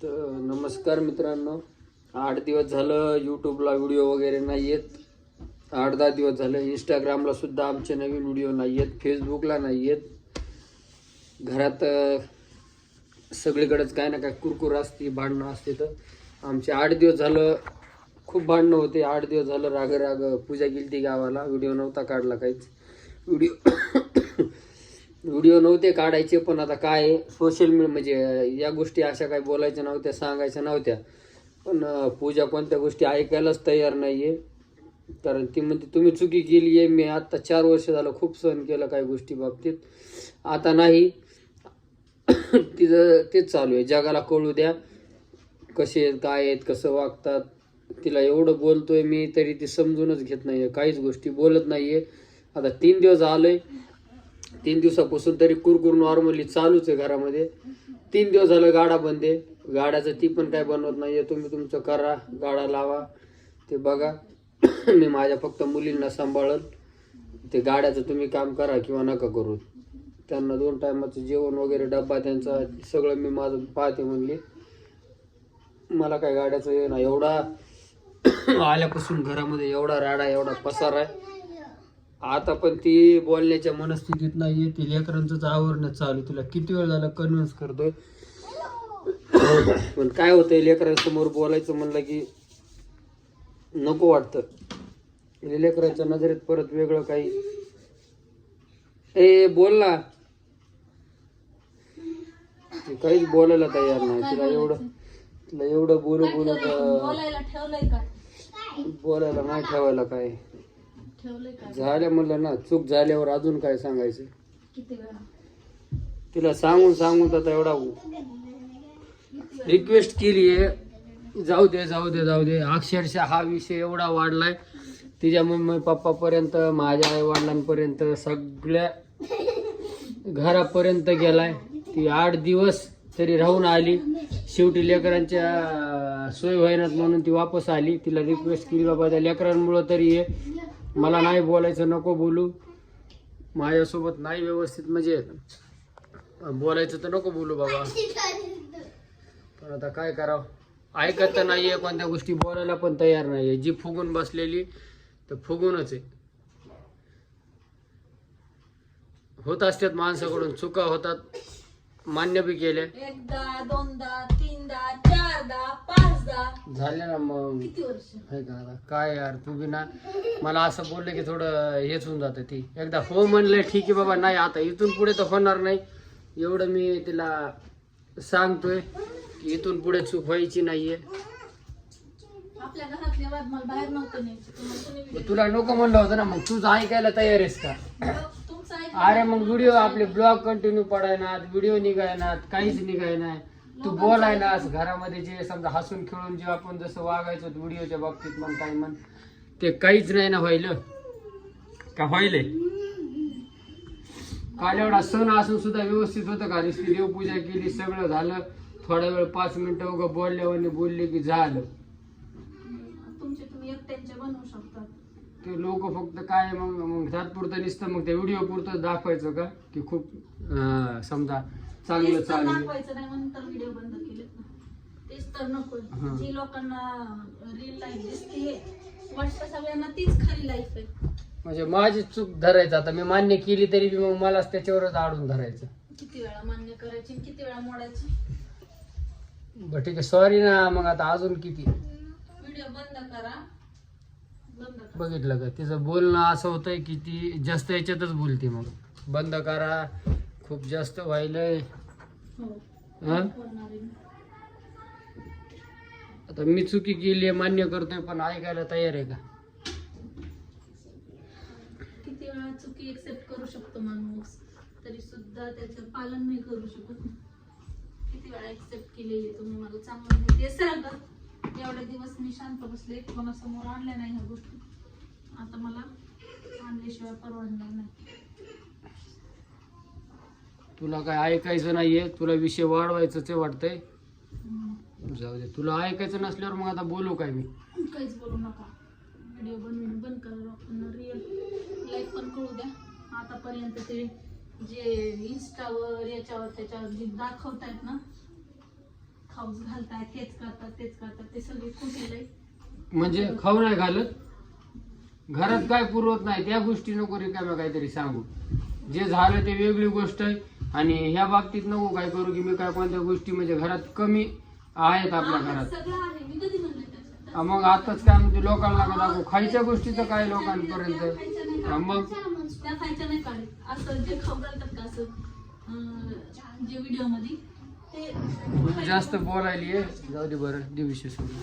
तर नमस्कार मित्रांनो. आठ दिवस झालं यूट्यूबला व्हिडिओ वगैरे नाही येत आठ दहा दिवस झालं इंस्टाग्रामला सुद्धा आमचे नवीन व्हिडिओ नाही आहेत फेसबुकला नाही येत घरात सगळीकडेच काय ना काय कुरकुर असते भांडणं असते तर. आमचे आठ दिवस झालं खूप भांडणं होते. आठ दिवस झालं राग राग पूजा गेली ती गावाला. व्हिडिओ नव्हता काढला काहीच. व्हिडिओ व्हिडिओ नव्हते काढायचे पण आता काय सोशल मीडिया म्हणजे या गोष्टी अशा काही बोलायच्या नव्हत्या सांगायच्या नव्हत्या. पण पूजा कोणत्या गोष्टी ऐकायलाच तयार नाही आहे कारण ती म्हणते तुम्ही चुकी केली आहे मी आत्ता चार वर्ष झालं खूप सहन केलं काही गोष्टी बाबतीत. आता नाही. तिचं तेच चालू आहे. जगाला कळू द्या कसे आहेत काय आहेत कसं वागतात. तिला एवढं बोलतोय मी तरी ती समजूनच घेत नाही आहे काहीच गोष्टी बोलत नाही आहे आता तीन दिवस आलोय तीन दिवसापासून तरी कुरकुर नॉर्मली चालूच आहे घरामध्ये. तीन दिवस झालं गाडा बंद आहे. गाड्याचं ती पण काय बनवत नाही आहे तुम्ही तुमचं करा गाडा लावा. ते बघा. मी माझ्या फक्त मुलींना सांभाळल. ते गाड्याचं तुम्ही काम करा किंवा नका करू. त्यांना दोन टायमाचं जेवण वगैरे डब्बा त्यांचा सगळं मी माझं पाहते म्हणले. मला काय गाड्याचं हे ना एवढा आल्यापासून घरामध्ये एवढा राडा एवढा पसार आहे. आता पण ती बोलण्याच्या मनस्थितीत नाहीये. ती लेकरांचंच आवरणं चालू तिला किती वेळ झाला कन्व्हिन्स करतोय? पण काय होतंय लेकरांसमोर बोलायचं म्हणलं की नको वाटतं. लेकरांच्या नजरेत परत वेगळं काही. ए बोल ना. काहीच बोलायला तयार नाही. तिला एवढं तिला एवढं बोलू बोलू बोलायला नाही ठेवायला काय. ठेवलंय का? झाल्या म्हणलं ना चूक झाल्यावर अजून काय सांगायचं? किती वेळा? तिला सांगून सांगून आता एवढा रिक्वेस्ट केली आहे. जाऊ दे जाऊ दे जाऊ दे. अक्षरशः हा विषय एवढा वाढलाय. तिच्या मम्मी पप्पापर्यंत माझ्या आई वडिलांपर्यंत सगळ्या घरापर्यंत गेलाय. ती आठ दिवस तरी राहून आली. शेवटी लेकरांच्या सोय व्हायनात म्हणून ती वापस आली. तिला रिक्वेस्ट केली बाबा त्या लेकरांमुळं तरी ये. मला नाही बोलायचं नको बोलू. माझ्यासोबत नाही व्यवस्थित म्हणजे बोलायचं तर नको बोलू बाबा. पण आता काय करावं? ऐकत तर नाहीये कोणत्या गोष्टी बोलायला पण तयार नाहीये. जी फुगून बसलेली तर फुगूनच आहे. होत असतात माणसाकडून चुका होतात. मान्य बी केल्या. एकदा दोनदा झाल्या ना मग. किती वर्ष? आहे का आता? काय यार तू बी ना मला असं बोललं की थोडं हेच होऊन जातं ती. एकदा हो म्हणलंय ठीक आहे बाबा नाही आता इथून पुढे तर होणार नाही. एवढं मी तिला सांगतोय की इथून पुढे चूक व्हायची नाहीये. आपल्या घरातले वाद मला बाहेर नव्हतं न्यायचे. तुम्हाला कोणी मग तुला नको म्हणलं होतं ना मग तुझं ऐकायला तयार आहेस का? तुमचं अरे मग व्हिडिओ आपले ब्लॉग कंटिन्यू पडायनात व्हिडिओ निघायनात काहीच निघायनात तू बोलायनास घरामध्ये जे समजा हसून खेळून जे आपण जसं वागायचो व्हिडिओच्या बाबतीत म्हण काय म्हण. ते काहीच नाही ना व्हायलं. का व्हायलंय? काल एवढा सण असून सुद्धा व्यवस्थित होतं का? नुसती देवपूजा केली सगळं झालं. थोडा वेळ पाच मिनिटं उगं बोलल्यावर बोलले की झालं. तुमचे तुम्ही एकट्यांचे बनवू शकता. ते लोक फक्त काय मग मग तात्पुरतं नुसतं मग त्या व्हिडिओ पुरतं दाखवायचं का? की खूप समजा चांगलं तेच तर चालू दाखवायचं नाही म्हणून तर व्हिडिओ बंद केलेत ना. तेच तर नको. जी लोकांना रिअल लाईफ दिसते वाटतं सगळ्यांना तीच खरी लाईफ आहे. म्हणजे माझी चूक धरायचं आता. मी मान्य केली तरी बी मग मलाच त्याच्यावरच आडून धरायचं. किती वेळा मान्य करायची आणि किती वेळा मोडायची? बरं ठीक आहे सॉरी ना मग आता अजून किती? व्हिडिओ बंद करा. बंद करा. बघितलं का? तिचं बोलणं असं होतंय की ती जास्त याच्यातच बोलते मग. बंद करा. खूप जास्त व्हायलंय हो. आता मी चुकी केली आहे मान्य करतोय पण ऐकायला तयार आहे का? किती वेळा चुकी एक्सेप्ट करू शकतो माणूस तरी सुद्धा त्याचं पालन नाही करू शकत. किती वेळा एक्सेप्ट केलेली तुम्ही मला चांगलं सांगा एवढे दिवस मी शांत बसले कोणासमोर आणल्या नाही ह्या गोष्टी. आता मला आणल्याशिवाय परवडणार नाही. तुला काय ऐकायचं नाहीये तुला विषय वाढवायचंच वाटतंय. जाऊ दे तुला ऐकायचं नसल्यावर मग आता बोलू काय मी? काहीच बोलू नका. व्हिडिओ बनवून बंद करा लोकांना रिअल लाईफ पण कळू द्या. आतापर्यंत ते जे इन्स्टावर याच्यावर त्याच्यावर जे दाखवतायत ना खाऊन बॉक्स घालतात हेच करतात तेच करतात ते सगळे खोटेल म्हणजे खाऊ नाही घालत? घरात काय पुरवत नाही त्या गोष्टी नको रिकाम्या काहीतरी सांगू. जे झालं ते वेगळी गोष्ट आहे. आणि ह्या बाबतीत नको काय करू की मी काय कोणत्या गोष्टी म्हणजे घरात कमी आहेत आपल्या घरात. मग आताच काय म्हणते लोकांना का दाखवू. खायच्या गोष्टीचं काय लोकांपर्यंत? मग? काढत. त्या खायच्या नाही काढत. असं जे खाऊ घालतात का असं अं, जे व्हिडिओमध्ये ते जास्त बोलायली आहे. जाऊ दे बरं दे विषय सोडून.